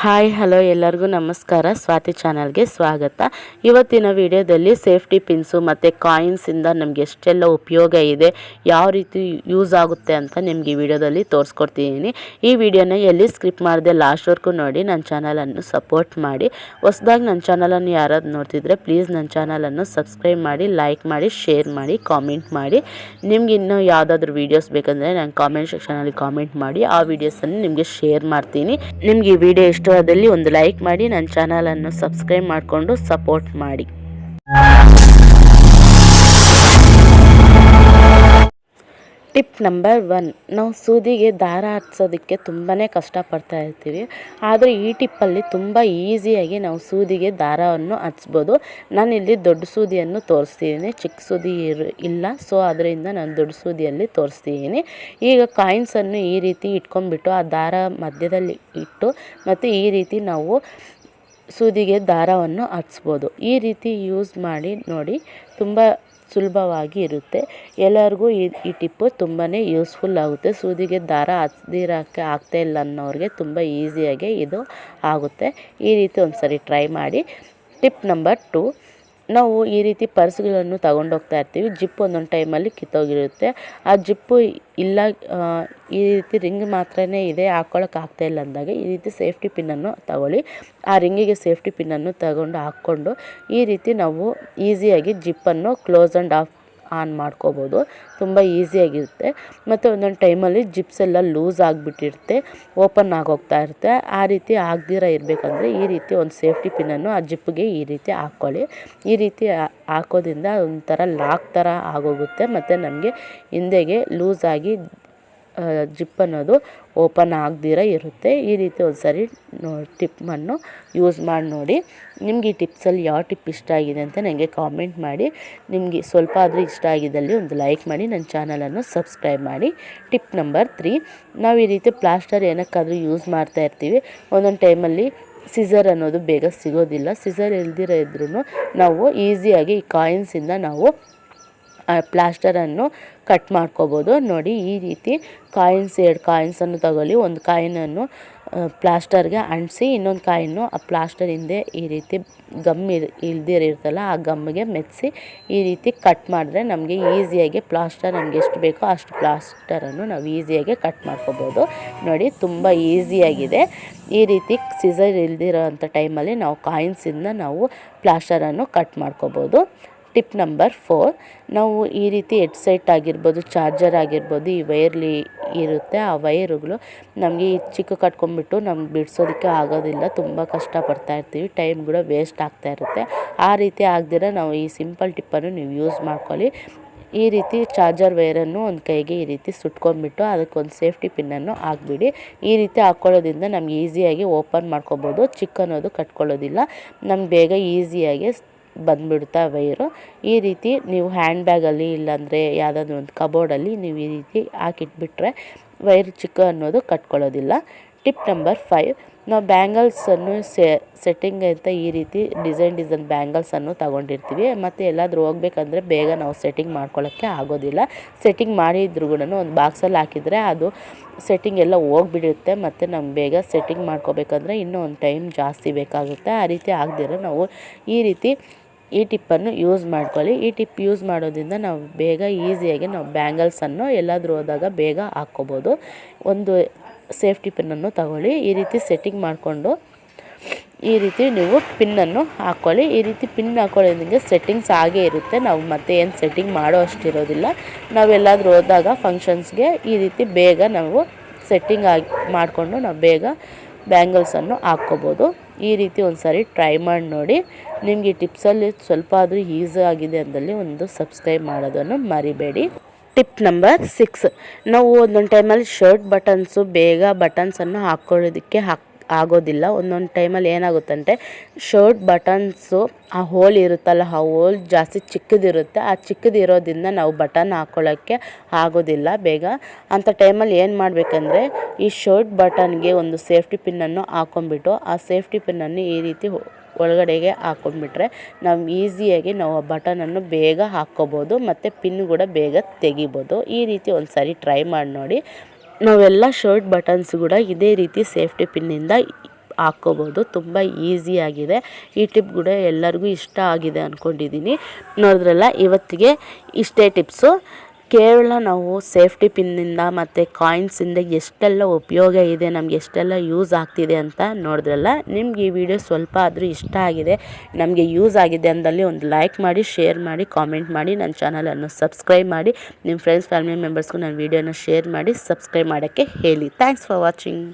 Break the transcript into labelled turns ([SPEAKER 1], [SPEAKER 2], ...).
[SPEAKER 1] Hi, hello ಎಲ್ಲರಿಗೂ ನಮಸ್ಕಾರ. ಸ್ವಾತಿ ಚಾನಲ್ಗೆ ಸ್ವಾಗತ. ಇವತ್ತಿನ ವಿಡಿಯೋದಲ್ಲಿ ಸೇಫ್ಟಿ ಪಿನ್ಸು ಮತ್ತು ಕಾಯಿನ್ಸಿಂದ ನಮಗೆ ಎಷ್ಟೆಲ್ಲ ಉಪಯೋಗ ಇದೆ, ಯಾವ ರೀತಿ ಯೂಸ್ ಆಗುತ್ತೆ ಅಂತ ನಿಮಗೆ ಈ ವಿಡಿಯೋದಲ್ಲಿ ತೋರಿಸ್ಕೊಡ್ತಿದ್ದೀನಿ ಈ ವಿಡಿಯೋನ ಎಲ್ಲಿ ಸ್ಕ್ರಿಪ್ ಮಾಡಿದೆ ಲಾಸ್ಟ್ವರೆಗೂ ನೋಡಿ ನನ್ನ ಚಾನಲನ್ನು ಸಪೋರ್ಟ್ ಮಾಡಿ. ಹೊಸ್ದಾಗಿ ನನ್ನ ಚಾನಲನ್ನು ಯಾರಾದ್ರು ನೋಡ್ತಿದ್ರೆ ಪ್ಲೀಸ್ ನನ್ನ ಚಾನಲನ್ನು ಸಬ್ಸ್ಕ್ರೈಬ್ ಮಾಡಿ ಲೈಕ್ ಮಾಡಿ ಶೇರ್ ಮಾಡಿ ಕಾಮೆಂಟ್ ಮಾಡಿ. ನಿಮ್ಗೆ ಇನ್ನೂ ಯಾವುದಾದ್ರೂ ವೀಡಿಯೋಸ್ ಬೇಕಂದರೆ ನಾನು ಕಾಮೆಂಟ್ ಸೆಕ್ಷನಲ್ಲಿ ಕಾಮೆಂಟ್ ಮಾಡಿ, ಆ ವೀಡಿಯೋಸನ್ನು ನಿಮಗೆ ಶೇರ್ ಮಾಡ್ತೀನಿ. ನಿಮಗೆ ಈ ವಿಡಿಯೋ ಇಷ್ಟವಾದಲ್ಲಿ ಒಂದು ಲೈಕ್ ಮಾಡಿ ನನ್ನ ಚಾನಲನ್ನು ಸಬ್ಸ್ಕ್ರೈಬ್ ಮಾಡಿಕೊಂಡು ಸಪೋರ್ಟ್ ಮಾಡಿ. ಟಿಪ್ ನಂಬರ್ ಒನ್, ನಾವು ಸೂದಿಗೆ ದಾರ ಹಚ್ಚೋದಕ್ಕೆ ತುಂಬಾ ಕಷ್ಟಪಡ್ತಾ ಇರ್ತೀವಿ. ಆದರೆ ಈ ಟಿಪ್ಪಲ್ಲಿ ತುಂಬ ಈಸಿಯಾಗಿ ನಾವು ಸೂದಿಗೆ ದಾರವನ್ನು ಹಚ್ಬೋದು. ನಾನಿಲ್ಲಿ ದೊಡ್ಡ ಸೂದಿಯನ್ನು ತೋರಿಸ್ತೀನಿ ಚಿಕ್ಕ ಸೂದಿ ಇಲ್ಲ. ಸೊ ಅದರಿಂದ ನಾನು ದೊಡ್ಡ ಸೂದಿಯಲ್ಲಿ ತೋರಿಸ್ತೀನಿ ಈಗ ಕಾಯಿನ್ಸನ್ನು ಈ ರೀತಿ ಇಟ್ಕೊಂಡ್ಬಿಟ್ಟು ಆ ದಾರ ಮಧ್ಯದಲ್ಲಿ ಇಟ್ಟು ಮತ್ತು ಈ ರೀತಿ ನಾವು ಸೂದಿಗೆ ದಾರವನ್ನು ಹಚ್ಬೋದು. ಈ ರೀತಿ ಯೂಸ್ ಮಾಡಿ ನೋಡಿ, ತುಂಬ ಸುಲಭವಾಗಿ ಇರುತ್ತೆ. ಎಲ್ಲರಿಗೂ ಈ ಈ ಟಿಪ್ಪು ತುಂಬಾ ಯೂಸ್ಫುಲ್ ಆಗುತ್ತೆ. ಸೂದಿಗೆ ದಾರ ಹಚ್ದಿರೋಕ್ಕೆ ಆಗ್ತಾ ಇಲ್ಲ ಅನ್ನೋರಿಗೆ ತುಂಬ ಈಸಿಯಾಗಿ ಇದು ಆಗುತ್ತೆ. ಈ ರೀತಿ ಒಂದು ಸರಿ ಟ್ರೈ ಮಾಡಿ. Tip number two. ನಾವು ಈ ರೀತಿ ಪರ್ಸ್ಗಳನ್ನು ತಗೊಂಡೋಗ್ತಾ ಇರ್ತೀವಿ. ಜಿಪ್ ಒಂದೊಂದು ಟೈಮಲ್ಲಿ ಕಿತ್ತೋಗಿರುತ್ತೆ. ಆ ಜಿಪ್ಪು ಇಲ್ಲ ಈ ರೀತಿ ರಿಂಗ್ ಮಾತ್ರನೇ ಇದೆ ಹಾಕ್ಕೊಳಕ್ಕೆ ಆಗ್ತಾ ಇಲ್ಲ ಅಂದಾಗ ಈ ರೀತಿ ಸೇಫ್ಟಿ ಪಿನ್ನನ್ನು ತಗೊಳ್ಳಿ. ಆ ರಿಂಗಿಗೆ ಸೇಫ್ಟಿ ಪಿನ್ನನ್ನು ತಗೊಂಡು ಹಾಕ್ಕೊಂಡು ಈ ರೀತಿ ನಾವು ಈಸಿಯಾಗಿ ಜಿಪ್ಪನ್ನು ಕ್ಲೋಸ್ ಆ್ಯಂಡ್ ಆಫ್ ಆನ್ ಮಾಡ್ಕೋಬೋದು. ತುಂಬ ಈಸಿಯಾಗಿರುತ್ತೆ ಮತ್ತು ಒಂದೊಂದು ಟೈಮಲ್ಲಿ ಜಿಪ್ಸ್ ಎಲ್ಲ ಲೂಸ್ ಆಗಿಬಿಟ್ಟಿರುತ್ತೆ, ಓಪನ್ ಆಗೋಗ್ತಾ ಇರುತ್ತೆ. ಆ ರೀತಿ ಆಗದಿರ ಇರಬೇಕಂದ್ರೆ ಈ ರೀತಿ ಒಂದು ಸೇಫ್ಟಿ ಪಿನ್ನನ್ನು ಆ ಜಿಪ್ಗೆ ಈ ರೀತಿ ಹಾಕ್ಕೊಳ್ಳಿ ಈ ರೀತಿ ಹಾಕೋದ್ರಿಂದ ಒಂಥರ ಲಾಕ್ ಥರ ಆಗೋಗುತ್ತೆ. ಮತ್ತು ನಮಗೆ ಹಿಂದೆಗೆ ಲೂಸಾಗಿ ಜಿಪ್ ಅನ್ನೋದು ಓಪನ್ ಆಗದಿರ ಇರುತ್ತೆ. ಈ ರೀತಿ ಒಂದು ಸಾರಿ ನೋ ಟಿಪ್ಪನ್ನು ಯೂಸ್ ಮಾಡಿ ನೋಡಿ. ನಿಮಗೆ ಈ ಟಿಪ್ಸಲ್ಲಿ ಯಾವ ಟಿಪ್ ಇಷ್ಟ ಆಗಿದೆ ಅಂತ ನನಗೆ ಕಾಮೆಂಟ್ ಮಾಡಿ. ನಿಮಗೆ ಸ್ವಲ್ಪ ಆದರೂ ಇಷ್ಟ ಆಗಿದ್ದಲ್ಲಿ ಒಂದು ಲೈಕ್ ಮಾಡಿ, ನನ್ನ ಚಾನಲನ್ನು ಸಬ್ಸ್ಕ್ರೈಬ್ ಮಾಡಿ. ಟಿಪ್ ನಂಬರ್ ತ್ರೀ, ನಾವು ಈ ರೀತಿ ಪ್ಲಾಸ್ಟರ್ ಏನಕ್ಕಾದರೂ ಯೂಸ್ ಮಾಡ್ತಾ ಇರ್ತೀವಿ. ಒಂದೊಂದು ಟೈಮಲ್ಲಿ ಸಿಜರ್ ಅನ್ನೋದು ಬೇಗ ಸಿಗೋದಿಲ್ಲ. ಸಿಜರ್ ಇಲ್ದಿರ ಇದ್ರೂ ನಾವು ಈಸಿಯಾಗಿ ಈ ಕಾಯಿನ್ಸಿಂದ ನಾವು ಪ್ಲಾಸ್ಟರನ್ನು ಕಟ್ ಮಾಡ್ಕೋಬೋದು. ನೋಡಿ, ಈ ರೀತಿ ಕಾಯಿನ್ಸ್ ಎರಡು ಕಾಯಿನ್ಸನ್ನು ತಗೊಳ್ಳಿ. ಒಂದು ಕಾಯಿನನ್ನು ಪ್ಲಾಸ್ಟರ್ಗೆ ಅಂಟಿಸಿ, ಇನ್ನೊಂದು ಕಾಯನ್ನು ಆ ಪ್ಲಾಸ್ಟರ್ ಹಿಂದೆ ಈ ರೀತಿ ಗಮ್ ಇರ್ ಇಲ್ದಿರಿರ್ತಲ್ಲ ಆ ಗಮ್ಗೆ ಮೆತ್ತಿಸಿ ಈ ರೀತಿ ಕಟ್ ಮಾಡಿದ್ರೆ ನಮಗೆ ಈಸಿಯಾಗಿ ಪ್ಲಾಸ್ಟರ್ ನಮ್ಗೆ ಎಷ್ಟು ಬೇಕೋ ಅಷ್ಟು ಪ್ಲಾಸ್ಟರನ್ನು ನಾವು ಈಸಿಯಾಗಿ ಕಟ್ ಮಾಡ್ಕೋಬೋದು. ನೋಡಿ, ತುಂಬ ಈಸಿಯಾಗಿದೆ ಈ ರೀತಿ ಸಿಸರ್ ಇಲ್ದಿರೋ ಅಂಥ ಟೈಮಲ್ಲಿ ನಾವು ಕಾಯಿನ್ಸಿಂದ ನಾವು ಪ್ಲಾಸ್ಟರನ್ನು ಕಟ್ ಮಾಡ್ಕೋಬೋದು. Tip number four. ನಾವು ಈ ರೀತಿ ಹೆಡ್ಸೆಟ್ ಆಗಿರ್ಬೋದು, ಚಾರ್ಜರ್ ಆಗಿರ್ಬೋದು, ಈ ವೈರ್ಲಿ ಇರುತ್ತೆ. ಆ ವೈರುಗಳು ನಮಗೆ ಈ ಚಿಕ್ಕ ಕಟ್ಕೊಂಡ್ಬಿಟ್ಟು ನಮ್ಗೆ ಬಿಡಿಸೋದಕ್ಕೆ ಆಗೋದಿಲ್ಲ. ತುಂಬ ಕಷ್ಟಪಡ್ತಾ ಇರ್ತೀವಿ. ಟೈಮ್ ಕೂಡ ವೇಸ್ಟ್ ಆಗ್ತಾ ಇರುತ್ತೆ. ಆ ರೀತಿ ಆಗದಿರ ನಾವು ಈ ಸಿಂಪಲ್ ಟಿಪ್ಪನ್ನು ನೀವು ಯೂಸ್ ಮಾಡ್ಕೊಳ್ಳಿ. ಈ ರೀತಿ ಚಾರ್ಜರ್ ವೈರನ್ನು ಒಂದು ಕೈಗೆ ಈ ರೀತಿ ಸುಟ್ಕೊಂಡ್ಬಿಟ್ಟು ಅದಕ್ಕೊಂದು ಸೇಫ್ಟಿ ಪಿನ್ನನ್ನು ಹಾಕ್ಬಿಡಿ. ಈ ರೀತಿ ಹಾಕ್ಕೊಳ್ಳೋದ್ರಿಂದ ನಮ್ಗೆ ಈಸಿಯಾಗಿ ಓಪನ್ ಮಾಡ್ಕೊಬೋದು. ಚಿಕ್ಕ ಅನ್ನೋದು ಕಟ್ಕೊಳ್ಳೋದಿಲ್ಲ. ನಮ್ಗೆ ಬೇಗ ಈಸಿಯಾಗಿ ಬಂದ್ಬಿಡುತ್ತೆ ವೈರು ಈ ರೀತಿ ನೀವು ಹ್ಯಾಂಡ್ ಬ್ಯಾಗಲ್ಲಿ ಇಲ್ಲಾಂದರೆ ಯಾವುದಾದ್ರು ಒಂದು ಕಬೋರ್ಡಲ್ಲಿ ನೀವು ಈ ರೀತಿ ಹಾಕಿಟ್ಬಿಟ್ರೆ ವೈರ್ ಚಿಕ್ಕ ಅನ್ನೋದು ಕಟ್ಕೊಳ್ಳೋದಿಲ್ಲ. ಟಿಪ್ ನಂಬರ್ ಫೈವ್ ನಾವು ಬ್ಯಾಂಗಲ್ಸನ್ನು ಸೆಟ್ಟಿಂಗ್ ಅಂತ ಈ ರೀತಿ ಡಿಸೈನ್ ಡಿಸೈನ್ ಬ್ಯಾಂಗಲ್ಸನ್ನು ತಗೊಂಡಿರ್ತೀವಿ. ಮತ್ತು ಎಲ್ಲಾದರೂ ಹೋಗ್ಬೇಕಂದ್ರೆ ಬೇಗ ನಾವು ಸೆಟ್ಟಿಂಗ್ ಮಾಡ್ಕೊಳ್ಳೋಕ್ಕೆ ಆಗೋದಿಲ್ಲ. ಸೆಟ್ಟಿಂಗ್ ಮಾಡಿದ್ರು ಕೂಡ ಒಂದು ಬಾಕ್ಸಲ್ಲಿ ಹಾಕಿದರೆ ಅದು ಸೆಟ್ಟಿಂಗ್ ಎಲ್ಲ ಹೋಗ್ಬಿಡುತ್ತೆ. ಮತ್ತು ನಮ್ಗೆ ಬೇಗ ಸೆಟ್ಟಿಂಗ್ ಮಾಡ್ಕೋಬೇಕಂದ್ರೆ ಇನ್ನೂ ಒಂದು ಟೈಮ್ ಜಾಸ್ತಿ ಬೇಕಾಗುತ್ತೆ. ಆ ರೀತಿ ಆಗದಿರೋ ನಾವು ಈ ರೀತಿ ಈ ಟಿಪ್ಪನ್ನು ಯೂಸ್ ಮಾಡ್ಕೊಳ್ಳಿ. ಈ ಟಿಪ್ ಯೂಸ್ ಮಾಡೋದ್ರಿಂದ ನಾವು ಬೇಗ ಈಸಿಯಾಗಿ ನಾವು ಬ್ಯಾಂಗಲ್ಸನ್ನು ಎಲ್ಲಾದರೂ ಹೋದಾಗ ಬೇಗ ಹಾಕ್ಕೋಬೋದು. ಒಂದು ಸೇಫ್ಟಿ ಪಿನ್ನನ್ನು ತಗೊಳ್ಳಿ. ಈ ರೀತಿ ಸೆಟ್ಟಿಂಗ್ ಮಾಡಿಕೊಂಡು ಈ ರೀತಿ ನೀವು ಪಿನ್ನನ್ನು ಹಾಕ್ಕೊಳ್ಳಿ. ಈ ರೀತಿ ಪಿನ್ ಹಾಕೊಳ್ಳೋದ್ರಿಂದ ಸೆಟ್ಟಿಂಗ್ಸ್ ಆಗೇ ಇರುತ್ತೆ. ನಾವು ಮತ್ತೆ ಏನು ಸೆಟ್ಟಿಂಗ್ ಮಾಡೋ ಅಷ್ಟಿರೋದಿಲ್ಲ. ನಾವೆಲ್ಲಾದರೂ ಹೋದಾಗ ಫಂಕ್ಷನ್ಸ್ಗೆ ಈ ರೀತಿ ಬೇಗ ನಾವು ಸೆಟ್ಟಿಂಗ್ ಆಗಿ ಮಾಡಿಕೊಂಡು ನಾವು ಬೇಗ ಬ್ಯಾಂಗಲ್ಸನ್ನು ಹಾಕ್ಕೋಬೋದು. ಈ ರೀತಿ ಒಂದು ಸಾರಿ ಟ್ರೈ ಮಾಡಿ ನೋಡಿ. ನಿಮಗೆ ಟಿಪ್ಸಲ್ಲಿ ಸ್ವಲ್ಪ ಆದರೂ ಈಸಿ ಆಗಿದೆ ಅಂದಲ್ಲಿ ಒಂದು ಸಬ್ಸ್ಕ್ರೈಬ್ ಮಾಡೋದನ್ನು ಮರಿಬೇಡಿ. Tip number six. ನಾವು ಒಂದೊಂದು ಟೈಮಲ್ಲಿ ಶರ್ಟ್ ಬಟನ್ಸು, ಬೇಗ ಬಟನ್ಸನ್ನು ಹಾಕ್ಕೊಳ್ಳೋದಕ್ಕೆ ಹಾಕ್ ಆಗೋದಿಲ್ಲ. ಒಂದೊಂದು ಟೈಮಲ್ಲಿ ಏನಾಗುತ್ತಂತೆ ಶರ್ಟ್ ಬಟನ್ಸು ಆ ಹೋಲ್ ಇರುತ್ತಲ್ಲ, ಆ ಹೋಲ್ ಜಾಸ್ತಿ ಚಿಕ್ಕದಿರುತ್ತೆ. ಆ ಚಿಕ್ಕದಿರೋದ್ರಿಂದ ನಾವು ಬಟನ್ ಹಾಕ್ಕೊಳ್ಳೋಕ್ಕೆ ಆಗೋದಿಲ್ಲ ಬೇಗ. ಅಂಥ ಟೈಮಲ್ಲಿ ಏನು ಮಾಡಬೇಕಂದ್ರೆ, ಈ ಶರ್ಟ್ ಬಟನ್ಗೆ ಒಂದು ಸೇಫ್ಟಿ ಪಿನ್ನನ್ನು ಹಾಕೊಂಡ್ಬಿಟ್ಟು, ಆ ಸೇಫ್ಟಿ ಪಿನ್ನನ್ನು ಈ ರೀತಿ ಒಳಗಡೆಗೆ ಹಾಕೊಂಡ್ಬಿಟ್ರೆ, ನಾವು ಈಸಿಯಾಗಿ ನಾವು ಆ ಬಟನನ್ನು ಬೇಗ ಹಾಕ್ಕೋಬೋದು, ಮತ್ತು ಪಿನ್ ಕೂಡ ಬೇಗ ತೆಗಿಬೋದು. ಈ ರೀತಿ ಒಂದು ಸಾರಿ ಟ್ರೈ ಮಾಡಿ ನೋಡಿ. ನಾವೆಲ್ಲ ಶರ್ಟ್ ಬಟನ್ಸ್ ಕೂಡ ಇದೇ ರೀತಿ ಸೇಫ್ಟಿ ಪಿನ್ನಿಂದ ಹಾಕ್ಕೋಬೋದು ತುಂಬ ಈಸಿಯಾಗಿದೆ ಈ ಟಿಪ್ ಕೂಡ ಎಲ್ಲರಿಗೂ ಇಷ್ಟ ಆಗಿದೆ ಅಂದ್ಕೊಂಡಿದ್ದೀನಿ ನೋಡಿದ್ರಲ್ಲ, ಇವತ್ತಿಗೆ ಇಷ್ಟೇ ಟಿಪ್ಸು ಕೇವಲ ನಾವು ಸೇಫ್ಟಿ ಪಿನ್ನಿಂದ ಮತ್ತು ಕಾಯಿನ್ಸಿಂದ ಎಷ್ಟೆಲ್ಲ ಉಪಯೋಗ ಇದೆ, ನಮ್ಗೆ ಎಷ್ಟೆಲ್ಲ ಯೂಸ್ ಆಗ್ತಿದೆ ಅಂತ ನೋಡಿದ್ರಲ್ಲ, ನಿಮ್ಗೆ ಈ ವಿಡಿಯೋ ಸ್ವಲ್ಪ ಆದರೂ ಇಷ್ಟ ಆಗಿದೆ, ನಮಗೆ ಯೂಸ್ ಆಗಿದೆ ಅಂದಲ್ಲಿ ಒಂದು ಲೈಕ್ ಮಾಡಿ, ಶೇರ್ ಮಾಡಿ, ಕಾಮೆಂಟ್ ಮಾಡಿ, ನನ್ನ ಚಾನಲನ್ನು ಸಬ್ಸ್ಕ್ರೈಬ್ ಮಾಡಿ, ನಿಮ್ಮ ಫ್ರೆಂಡ್ಸ್, ಫ್ಯಾಮಿಲಿ ಮೆಂಬರ್ಸ್ಗೂ ನನ್ನ ವೀಡಿಯೋನ ಶೇರ್ ಮಾಡಿ, ಸಬ್ಸ್ಕ್ರೈಬ್ ಮಾಡೋಕ್ಕೆ ಹೇಳಿ. Thanks for watching.